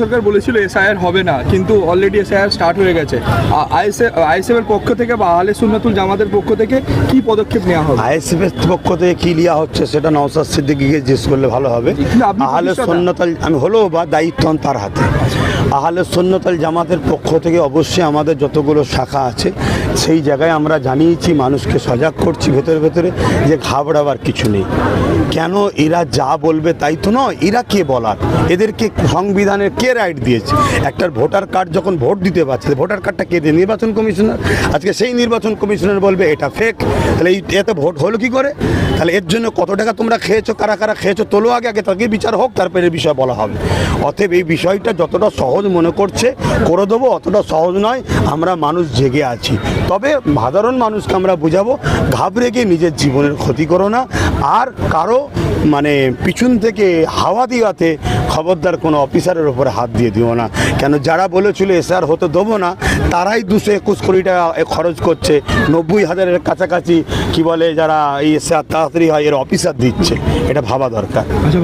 সরকার বলেছিল এসআইআর হবে না কিন্তু অলরেডি এসআইআর স্টার্ট হয়ে গেছে। আইএসএফ এর পক্ষ থেকে বা আহলে সুন্নাতুল জামাতের পক্ষ থেকে কি পদক্ষেপ নেওয়া হবে? আইএসএফ এর পক্ষ থেকে কি নেওয়া হচ্ছে সেটা নওসাদ সিদ্দিকিকে জিজ্ঞেস করলে ভালো হবে। আহলে প্রতিষ্ঠাতা। আমি হলো বা দায়িত্ব তার হাতে। আহলে সুন্নাতুল জামাতের পক্ষ থেকে অবশ্যই আমাদের যতগুলো শাখা আছে সেই জায়গায় আমরা জানিয়েছি, মানুষকে সজাগ করছি ভেতরে ভেতরে যে ঘাবড়াবার কিছু নেই। কেন এরা যা বলবে তাই তো নয়, এরা কে বলার? এদেরকে সংবিধানের কে রাইট দিয়েছে? একটা ভোটার কার্ড যখন ভোট দিতে পারছে, ভোটার কার্ডটা কে দিয়ে? নির্বাচন কমিশনার? আজকে সেই নির্বাচন কমিশনার বলবে, এটা ফেক তাহলে এতে ভোট হলো কি করে? তাহলে এর জন্য কত টাকা তোমরা খেয়েছো, কারা কারা খেয়েছো, তোলো আগে আগে তাকে বিচার হোক, তারপরে বিষয় বলা হবে। অতএব এই বিষয়টা যতটা সহজ মনে করছে, করে দেবো, অতটা সহজ নয়, আমরা মানুষ জেগে আছি। তবে সাধারণ মানুষকে আমরা বুঝাবো, ঘাবড়ে গিয়ে নিজের জীবনের ক্ষতি করো না। আর কারও মানে পিছন থেকে হাওয়া দিওয়াতে খবরদার কোনো অফিসারের ওপরে হাত দিয়ে দিও না। কেন যারা বলেছিল এসআর হতে দেবো না, তারাই দুশো একুশ কোটি টাকা খরচ করছে। নব্বই হাজারের কাছাকাছি কি বলে যারা এই এসআর তাড়াতাড়ি হয়, এর অফিসার দিচ্ছে। এটা ভাবা দরকার। আচ্ছা